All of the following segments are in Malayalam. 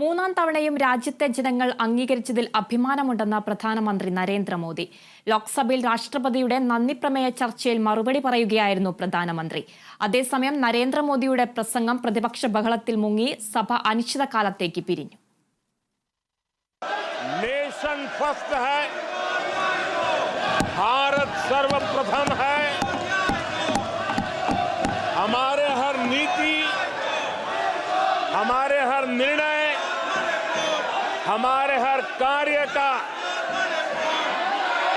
മൂന്നാം തവണയും രാജ്യത്തെ ജനങ്ങൾ അംഗീകരിച്ചതിൽ അഭിമാനമുണ്ടെന്ന പ്രധാനമന്ത്രി നരേന്ദ്രമോദി. ലോക്സഭയിൽ രാഷ്ട്രപതിയുടെ നന്ദിപ്രമേയ ചർച്ചയിൽ മറുപടി പറയുകയായിരുന്നു പ്രധാനമന്ത്രി. അതേസമയം നരേന്ദ്രമോദിയുടെ പ്രസംഗം പ്രതിപക്ഷ ബഹളത്തിൽ മുങ്ങി സഭ അനിശ്ചിതകാലത്തേക്ക് പിരിഞ്ഞു. നീതി നിർണയ. हमारे हर कार्य का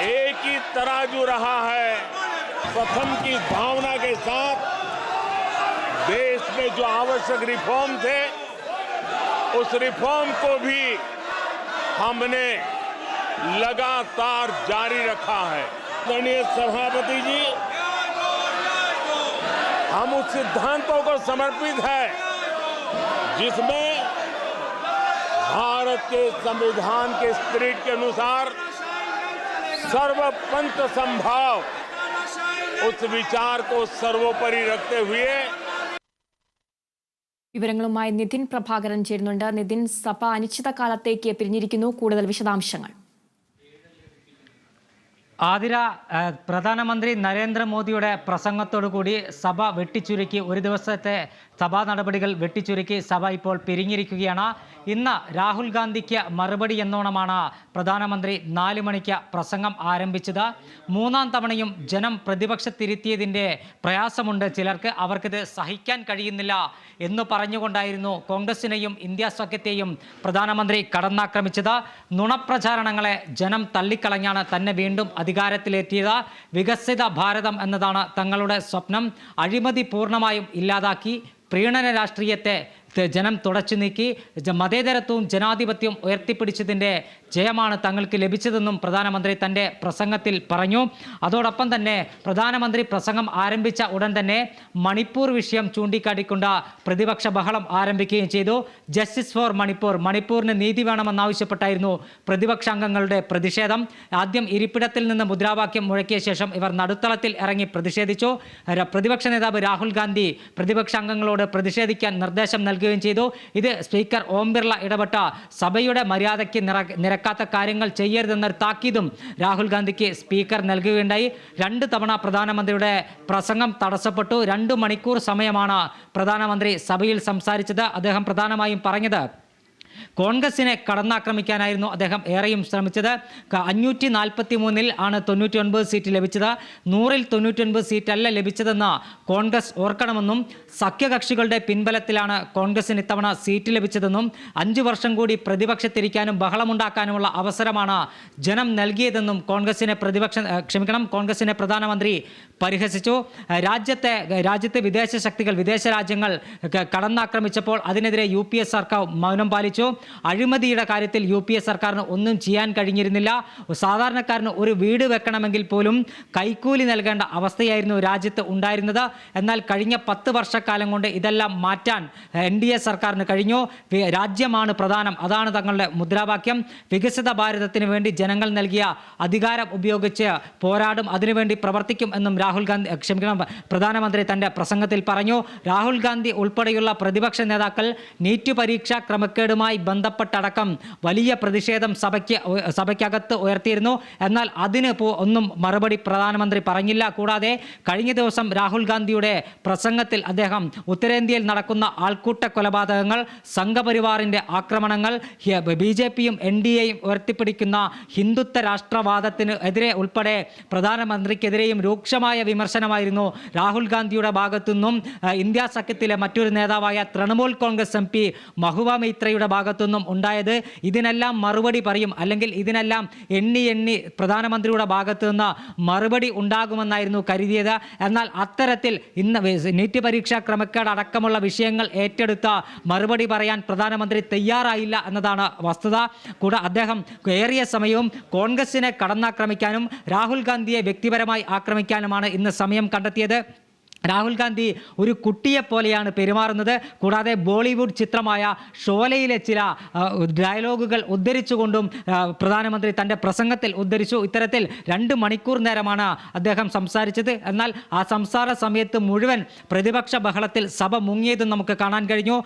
एक ही तराजू रहा है प्रथम की भावना के साथ देश में जो आवश्यक रिफॉर्म थे उस रिफॉर्म को भी हमने लगातार जारी रखा है। माननीय सभापति जी हम उस सिद्धांतों को समर्पित है जिसमें भारत के संविधान के स्पिरिट के अनुसार सर्वपंथ संभाव उस विचार को सर्वोपरि रखते हुए വിവരങ്ങളുമായി നിതിൻ പ്രഭാകരൻ ചേരുന്നുണ്ട് നിതിൻ സഭ അനിശ്ചിതകാലത്തേക്ക് പിരിഞ്ഞിരിക്കുന്നു കൂടുതൽ വിശദാംശങ്ങൾ ആതിര പ്രധാനമന്ത്രി നരേന്ദ്രമോദിയുടെ പ്രസംഗത്തോടുകൂടി സഭ വെട്ടിച്ചുരുക്കി ഒരു ദിവസത്തെ സഭാ നടപടികൾ വെട്ടിച്ചുരുക്കി സഭ ഇപ്പോൾ പിരിഞ്ഞിരിക്കുകയാണ്. ഇന്ന് രാഹുൽ ഗാന്ധിക്ക് മറുപടി എന്നോണമാണ് പ്രധാനമന്ത്രി നാല് മണിക്ക് പ്രസംഗം ആരംഭിച്ചത്. മൂന്നാം തവണയും ജനം പ്രതിപക്ഷത്തിരുത്തിയതിന്റെ പ്രയാസമുണ്ട്. ചിലർക്ക് അവർക്കിത് സഹിക്കാൻ കഴിയുന്നില്ല എന്ന് പറഞ്ഞുകൊണ്ടായിരുന്നു കോൺഗ്രസിനെയും ഇന്ത്യ സഖ്യത്തെയും പ്രധാനമന്ത്രി കടന്നാക്രമിച്ചത്. നുണപ്രചാരണങ്ങളെ ജനം തള്ളിക്കളഞ്ഞാണ് തന്നെ വീണ്ടും അധികാരത്തിലെത്തിയത് വികസിത ഭാരതം എന്നതാണ് തങ്ങളുടെ സ്വപ്നം. അഴിമതി പൂർണമായും ഇല്ലാതാക്കി പ്രീണന രാഷ്ട്രീയത്തെ ജനം തുടച്ചു നീക്കി. മതേതരത്വവും ജനാധിപത്യവും ഉയർത്തിപ്പിടിച്ചതിന്റെ ജയമാണ് തങ്ങൾക്ക് ലഭിച്ചതെന്നും പ്രധാനമന്ത്രി തന്റെ പ്രസംഗത്തിൽ പറഞ്ഞു. അതോടൊപ്പം തന്നെ പ്രധാനമന്ത്രി പ്രസംഗം ആരംഭിച്ച ഉടൻ തന്നെ മണിപ്പൂർ വിഷയം ചൂണ്ടിക്കാട്ടിക്കൊണ്ട് പ്രതിപക്ഷ ബഹളം ആരംഭിക്കുകയും ചെയ്തു. Justice for Manipur. മണിപ്പൂരിന് നീതി വേണമെന്നാവശ്യപ്പെട്ടായിരുന്നു പ്രതിപക്ഷ അംഗങ്ങളുടെ പ്രതിഷേധം. ആദ്യം ഇരിപ്പിടത്തിൽ നിന്ന് മുദ്രാവാക്യം മുഴക്കിയ ശേഷം ഇവർ നടുത്തളത്തിൽ ഇറങ്ങി പ്രതിഷേധിച്ചു. പ്രതിപക്ഷ നേതാവ് രാഹുൽ ഗാന്ധി പ്രതിപക്ഷ അംഗങ്ങളോട് പ്രതിഷേധിക്കാൻ നിർദ്ദേശം നൽകുകയും ചെയ്തു. ഇത് സ്പീക്കർ ഓം ബിർള ഇടപെട്ട. സഭയുടെ മര്യാദയ്ക്ക് നിരക്കാത്ത കാര്യങ്ങൾ ചെയ്യരുതെന്നൊരു താക്കീതും രാഹുൽ ഗാന്ധിക്ക് സ്പീക്കർ നൽകുകയുണ്ടായി. രണ്ട് തവണ പ്രധാനമന്ത്രിയുടെ പ്രസംഗം തടസ്സപ്പെട്ടു. രണ്ട് മണിക്കൂർ സമയമാണ് പ്രധാനമന്ത്രി സഭയിൽ സംസാരിച്ചത്. അദ്ദേഹം പ്രധാനമായും പറഞ്ഞത് കോൺഗ്രസിനെ കടന്നാക്രമിക്കാനായിരുന്നു അദ്ദേഹം ഏറെയും ശ്രമിച്ചത്. അഞ്ഞൂറ്റി നാൽപ്പത്തി മൂന്നിൽ ആണ് തൊണ്ണൂറ്റി ഒൻപത് സീറ്റ് ലഭിച്ചത്. നൂറിൽ തൊണ്ണൂറ്റി ഒൻപത് സീറ്റല്ല ലഭിച്ചതെന്ന് കോൺഗ്രസ് ഓർക്കണമെന്നും സഖ്യകക്ഷികളുടെ പിൻബലത്തിലാണ് കോൺഗ്രസിന് ഇത്തവണ സീറ്റ് ലഭിച്ചതെന്നും അഞ്ചു വർഷം കൂടി പ്രതിപക്ഷത്തിരിക്കാനും ബഹളമുണ്ടാക്കാനുമുള്ള അവസരമാണ് ജനം നൽകിയതെന്നും കോൺഗ്രസിനെ പ്രതിപക്ഷ ക്ഷമിക്കണം കോൺഗ്രസിനെ പ്രധാനമന്ത്രി പരിഹസിച്ചു. രാജ്യത്തെ രാജ്യത്തെ വിദേശ ശക്തികൾ വിദേശ രാജ്യങ്ങൾ കടന്നാക്രമിച്ചപ്പോൾ അതിനെതിരെ യു പി എസ് സർക്കാർ മൗനം പാലിച്ചു. അഴിമതിയുടെ കാര്യത്തിൽ യു പി എ സർക്കാരിന് ഒന്നും ചെയ്യാൻ കഴിഞ്ഞിരുന്നില്ല. സാധാരണക്കാരന് ഒരു വീട് വെക്കണമെങ്കിൽ പോലും കൈക്കൂലി നൽകേണ്ട അവസ്ഥയായിരുന്നു രാജ്യത്ത് ഉണ്ടായിരുന്നത്. എന്നാൽ കഴിഞ്ഞ പത്ത് വർഷക്കാലം കൊണ്ട് ഇതെല്ലാം മാറ്റാൻ എൻ ഡി എ സർക്കാരിന് കഴിഞ്ഞു. രാജ്യമാണ് പ്രധാനം. അതാണ് തങ്ങളുടെ മുദ്രാവാക്യം. വികസിത ഭാരതത്തിന് വേണ്ടി ജനങ്ങൾ നൽകിയ അധികാരം ഉപയോഗിച്ച് പോരാടും അതിനുവേണ്ടി പ്രവർത്തിക്കും എന്നും രാഹുൽ ഗാന്ധി ക്ഷമിക്കണം പ്രധാനമന്ത്രി തന്റെ പ്രസംഗത്തിൽ പറഞ്ഞു. രാഹുൽ ഗാന്ധി ഉൾപ്പെടെയുള്ള പ്രതിപക്ഷ നേതാക്കൾ നീറ്റ് പരീക്ഷ ക്രമക്കേടുമായി ബന്ധപ്പെട്ടടക്കം വലിയ പ്രതിഷേധം സഭയ്ക്ക് സഭയ്ക്കകത്ത് ഉയർത്തിയിരുന്നു. എന്നാൽ അതിന് ഒന്നും മറുപടി പ്രധാനമന്ത്രി പറഞ്ഞില്ല. കൂടാതെ കഴിഞ്ഞ ദിവസം രാഹുൽ ഗാന്ധിയുടെ പ്രസംഗത്തിൽ അദ്ദേഹം ഉത്തരേന്ത്യയിൽ നടക്കുന്ന ആൾക്കൂട്ട കൊലപാതകങ്ങൾ സംഘപരിവാറിന്റെ ആക്രമണങ്ങൾ ബി ജെ പിയും എൻ ഡി എയും ഉയർത്തിപ്പിടിക്കുന്ന ഹിന്ദുത്വ രാഷ്ട്രവാദത്തിന് എതിരെ ഉൾപ്പെടെ പ്രധാനമന്ത്രിക്കെതിരെയും രൂക്ഷമായ വിമർശനമായിരുന്നു രാഹുൽ ഗാന്ധിയുടെ ഭാഗത്തു നിന്നും ഇന്ത്യ സഖ്യത്തിലെ മറ്റൊരു നേതാവായ Trinamool Congress M P Mahua മൈത്രയുടെ ഭാഗത്തുനിന്നും ഉണ്ടായത് ഇതിനെല്ലാം മറുപടി പറയും. അല്ലെങ്കിൽ ഇതിനെല്ലാം എണ്ണി എണ്ണി പ്രധാനമന്ത്രിയുടെ ഭാഗത്തു നിന്ന് മറുപടി ഉണ്ടാകുമെന്നായിരുന്നു കരുതിയത്. എന്നാൽ അത്തരത്തിൽ ഇന്ന് നീറ്റ് പരീക്ഷാ ക്രമക്കേട് അടക്കമുള്ള വിഷയങ്ങൾ ഏറ്റെടുത്ത മറുപടി പറയാൻ പ്രധാനമന്ത്രി തയ്യാറായില്ല എന്നതാണ് വസ്തുത. കൂടെ അദ്ദേഹം ഏറിയ സമയവും കോൺഗ്രസിനെ കടന്നാക്രമിക്കാനും രാഹുൽ ഗാന്ധിയെ വ്യക്തിപരമായി ആക്രമിക്കാനുമാണ് ഇന്ന് സമയം കണ്ടെത്തിയത്. രാഹുൽ ഗാന്ധി ഒരു കുട്ടിയെ പോലെയാണ് പെരുമാറുന്നത്. കൂടാതെ ബോളിവുഡ് ചിത്രമായ ഷോലയിലെ ചില ഡയലോഗുകൾ ഉദ്ധരിച്ചുകൊണ്ടും പ്രധാനമന്ത്രി തന്റെ പ്രസംഗത്തിൽ ഉദ്ധരിച്ചു. ഇത്തരത്തിൽ രണ്ട് മണിക്കൂർ നേരമാണ് അദ്ദേഹം സംസാരിച്ചത്. എന്നാൽ ആ സംസാര സമയത്ത് മുഴുവൻ പ്രതിപക്ഷ ബഹളത്തിൽ സഭ മുങ്ങിയതും നമുക്ക് കാണാൻ കഴിഞ്ഞു.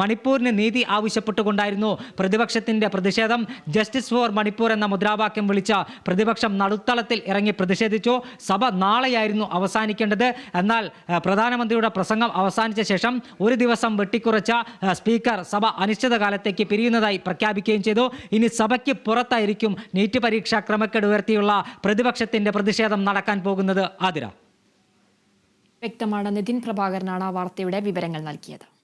മണിപ്പൂരിന് നീതി ആവശ്യപ്പെട്ടുകൊണ്ടായിരുന്നു പ്രതിപക്ഷത്തിന്റെ പ്രതിഷേധം. ജസ്റ്റിസ് ഫോർ മണിപ്പൂർ എന്ന മുദ്രാവാക്യം വിളിച്ച പ്രതിപക്ഷം നടുത്തളത്തിൽ ഇറങ്ങി പ്രതിഷേധിച്ചു. സഭ നാളെയായിരുന്നു അവസാനിക്കേണ്ടത്. എന്നാൽ ആ, പ്രധാനമന്ത്രിയുടെ പ്രസംഗം അവസാനിച്ച ശേഷം ഒരു ദിവസം വെട്ടിക്കുറച്ച സ്പീക്കർ സഭ അനിശ്ചിതകാലത്തേക്ക് പിരിയുന്നതായി പ്രഖ്യാപിക്കുകയും ചെയ്തു. ഇനി സഭയ്ക്ക് പുറത്തായിരിക്കും നീറ്റ് പരീക്ഷാ ക്രമക്കേട് ഉയർത്തിയുള്ള പ്രതിപക്ഷത്തിന്റെ പ്രതിഷേധം നടക്കാൻ പോകുന്നത് ആതിര. വ്യക്തമാണ്. നിതിൻ പ്രഭാകരനാണ് ആ വാർത്തയുടെ വിവരങ്ങൾ നൽകിയത്.